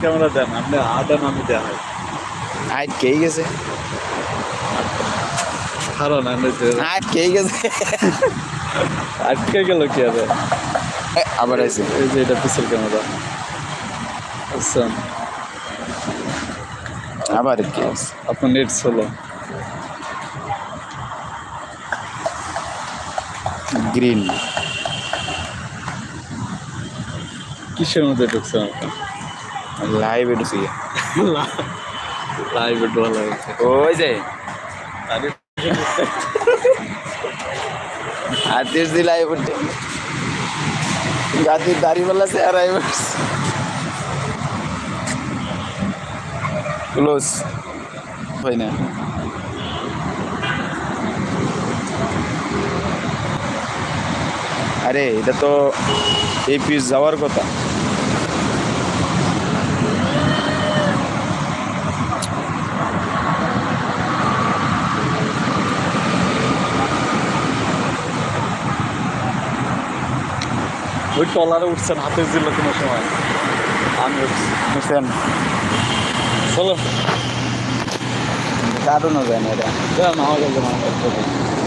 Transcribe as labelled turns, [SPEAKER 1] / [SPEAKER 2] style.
[SPEAKER 1] Camera দেন আপনি আদান আমি দেওয়া হয়
[SPEAKER 2] আজ খেয়ে গেছে
[SPEAKER 1] আমি
[SPEAKER 2] আজ খেয়ে গেছে?
[SPEAKER 1] আটকে গেল কি হবে
[SPEAKER 2] আবার আছে
[SPEAKER 1] এই যে এটা পিছল ক্যামেরা। আচ্ছা।
[SPEAKER 2] আবার কি
[SPEAKER 1] আপনার নেট ছিল।
[SPEAKER 2] গ্রিন।
[SPEAKER 1] কিসের মধ্যে ঢুকছেন
[SPEAKER 2] লাইভ এটুছি
[SPEAKER 1] লাইভে ডোলা লাগছে
[SPEAKER 2] ওই যে আতিস দি লাইভ উঠে গাতির দাড়িওয়ালা সে আর ক্লোজ হয় না আরে এটা তো এই পিস যাওয়ার কথা
[SPEAKER 1] ওই টলারে উঠছেন হাতে দিল কোনো সময়। আমি
[SPEAKER 2] উঠছেন
[SPEAKER 1] চলো।
[SPEAKER 2] দারুণ হবে না এটা।
[SPEAKER 1] না হয়ে কাছে